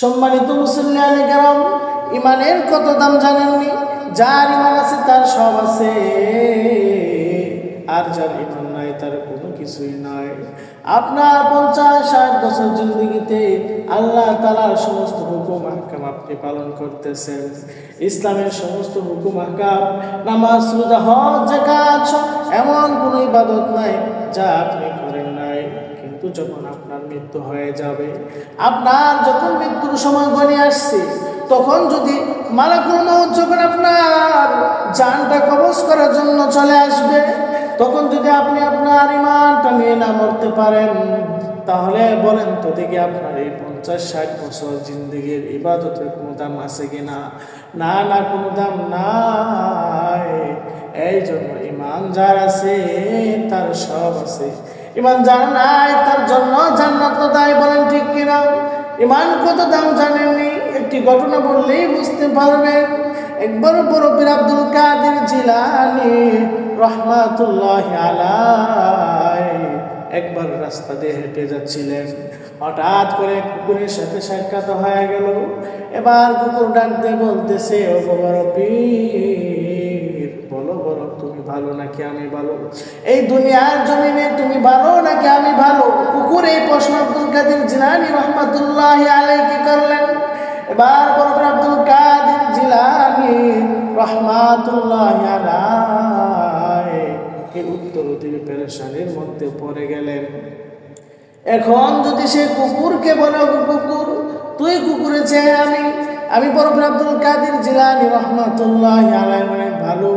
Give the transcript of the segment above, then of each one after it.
সম্মানিত মুসল্লিয়ান কেরাম, ইমানের কত দাম জানেননি? যার ইমান আছে তার সব আছে। আর যার ইমান নাই তার কোনো কিছুই নাই। আপনার পঞ্চাশ ষাট বছর জিন্দগিতে আল্লাহ তালার সমস্ত হুকুম, আহকাম আপনি পালন করতেছেন। ইসলামের সমস্ত হুকুম, আহকাম, নামাজ, রোজা, হজ জাকাত এমন কোনো ইবাদত নাই যা আপনি করেন নাই। কিন্তু যখন আপনার মৃত্যু হয়ে যাবে। আপনার যখন মৃত্যুর সময় গণে আসছে, তখন যদি মালাকুল মৌত যখন আপনার জানটা কবজ করার জন্য চলে আসবে, তখন যদি আপনি আপনার ইমানটা নিয়ে না মরতে পারেন, তাহলে বলেন তো দেখি আপনার এই পঞ্চাশ ষাট বছর জিন্দগির ইবাদতের কোনো দাম আছে কি না? না না, কোনো দাম নাই। এই জন্য ইমান যার আছে, তার সব আছে। ইমান যার নাই, তার জন্য জান্নাত দায় বলেন ঠিক কিনা? ইমান কত দাম জানেননি? একটি ঘটনা বললেই বুঝতে পারবেন। একবার বড় বীর আব্দুল কাদের জিলানি রহমাতুল্লাহ আলাই একবার রাস্তা দিয়ে হেঁটে যাচ্ছিলেন। হঠাৎ করে কুকুরের সাথে সাক্ষাৎ হয়ে গেল। এবার কুকুর ডাক দিয়ে বলতেছে, ও বড় পীর বলো বলো, তুমি ভালো নাকি আমি ভালো? এই দুনিয়ার জমিনে তুমি ভালো নাকি আমি ভালো? কুকুর এই প্রশ্ন আব্দুল কাদের জিলানি রহমাতুল্লাহ আলাইকে করলেন। এবার বড় আব্দুল কাদের জিলানি রহমাতুল্লাহ আলাই এই উত্তর তিনি পেরেশানির মধ্যে পড়ে গেলেন। এখন যদি সে কুকুরকে বলে কুকুর, তুই কুকুরে চেয়ে আমি আমি বড় আব্দুল কাদের জিলানি রহমাতুল্লাহ অনেক ভালো।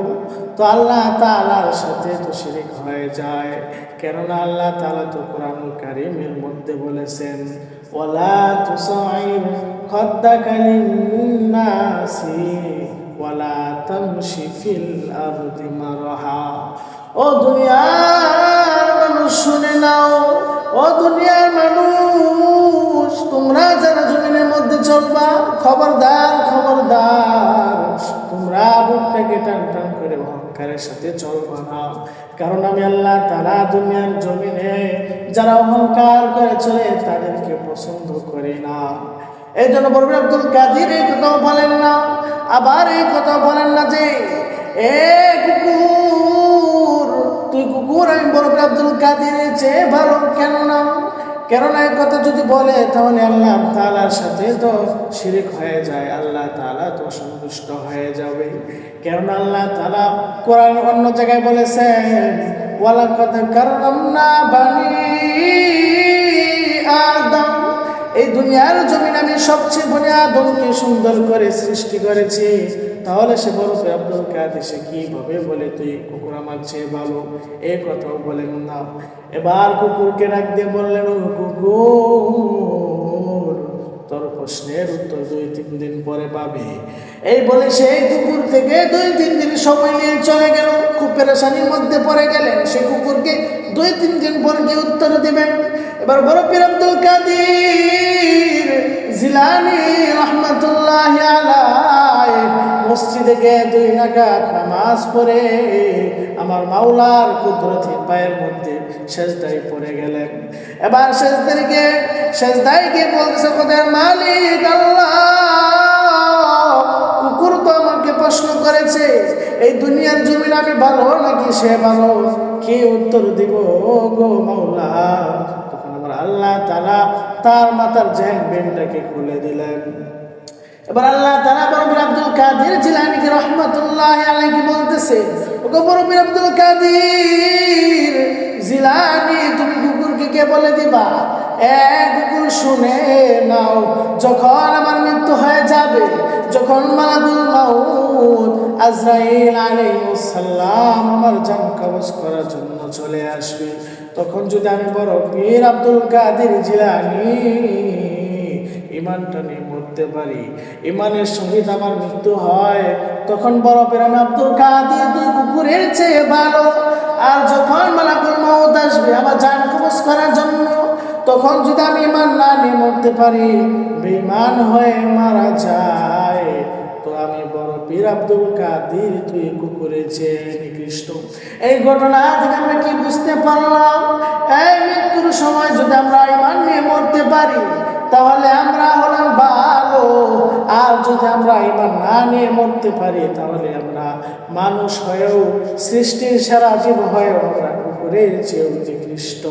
তো আল্লাহ তালার সাথে তো শিরিক হয়ে যায়। কেননা আল্লাহ তালা তো কোরআন কারিমের মধ্যে বলেছেন ওলা তুসাইর খদ্দাকা লিন্নাসি, ওয়ালা তামশি ফিল আরদি মারহা। ও দুনিয়ার মানুষ শুনে নাও, ও দুনিয়ার মানুষ, তোমরা যারা জমিনের মধ্যে চলবা, খবরদার খবরদার, তোমরা বুকটাকে টান টান করে অহংকারের সাথে চলবা না। কারণ আমি আল্লাহ তারা দুনিয়ার জমিনে যারা অহংকার করে চলে, তাদেরকে পছন্দ করি না। এই জন্য বলবেন আব্দুল কাদির এই কথাও বলেন না। আবার এই কথা বলেন না যে এ কুকুর তুই কুকুর আব্দুল কাদির চেয়ে ভালো, কেন না? কেননা এই কথা যদি বলে, তাহলে আল্লাহ তালার সাথে তো শিরিক হয়ে যায়, আল্লাহ তালা তো সন্তুষ্ট হয়ে যাবে। কেননা আল্লাহ তালা কোরআন অন্য জায়গায় বলেছেন ওয়ালা কথা কারণ না বানি আদম এই দুনিয়ার জমিন আমি সবচেয়ে বনে আদমকে সুন্দর করে সৃষ্টি করেছি। তাহলে সে বড় আব্দুল কাদের সে কীভাবে বলে, তুই কুকুর আমার চেয়ে ভালো? এই কথাও বলেন না। এবার কুকুরকে ডাক দিয়ে বললেন কুকুর, তোর প্রশ্নের উত্তর দুই তিন দিন পরে পাবে। এই বলে সেই কুকুর থেকে দুই তিন দিন সময় নিয়ে চলে গেল। খুব পেরেশানির মধ্যে পড়ে গেলেন। সে কুকুরকে দুই তিন দিন পরে কি উত্তর দিবেন। এবার বড় পীর আব্দুল কাদির জিলানি রহমতুল্লাহ আলাই মসজিদে গিয়ে দুই নাগাদ নামাজ পড়ে আমার মাওলার কুদরতি পায়ের মধ্যে শেষদাই পড়ে গেলেন। এবার শেষদের গিয়ে শেষদাই গিয়ে বলতেছে কোথায় মালিক আল্লাহ, কুকুর তো আমাকে প্রশ্ন করেছে, এই দুনিয়ার জমিন আমি ভালো নাকি সে ভালো? কি উত্তর দিব গো মাওলা? তখন আমার আল্লাহ তালা তার মাথার জ্যাং বেনটাকে খুলে দিলেন। এবার আল্লাহ তারা বরবির আব্দুল কাদির জিলানিকে রহমতুল্লাহ আলাইকে বলতেছে, ওগো বরবির আব্দুল কাদির জিলানি, তুমি কুকুরকে কে বলে দিবা? এ কুকুর, শুনে নাও, যখন আমার মৃত্যু হয়ে যাবে, যখন মালাকুল মাউত আজরাইল আলাইহিস সালাম আমার জান কবজ করার জন্য চলে আসবে, তখন যদি আমি বড় পীর আব্দুল কাদির জিলানি ইমানটা নিয়ে মরতে পারি। ইমানের সহিত আমার মৃত্যু হয়, তখন বড় পেরাম আব্দুল কাদের দুই কুকুরের চেয়ে ভালো। আর যখন মালাকুল মৌত আসবে আমার যান কবজ করার জন্য, তখন যদি আমি ইমান না নিয়ে মরতে পারি বেইমান হয়ে মারা যায়। তো আমি বড় পীর আব্দুল কাদির তুই কুকুরে চেয়ে নিকৃষ্ট। এই ঘটনা থেকে আমরা কি বুঝতে পারলাম? এই মৃত্যুর সময় যদি আমরা ইমান নিয়ে মরতে পারি তাহলে আমরা হলাম ভালো আর যদি আমরা এবার না নিয়ে মরতে পারি, তাহলে আমরা মানুষ হয়েও, সৃষ্টির সারা জীব হয়েও আমরা করে চেয়েও যে কৃষ্ট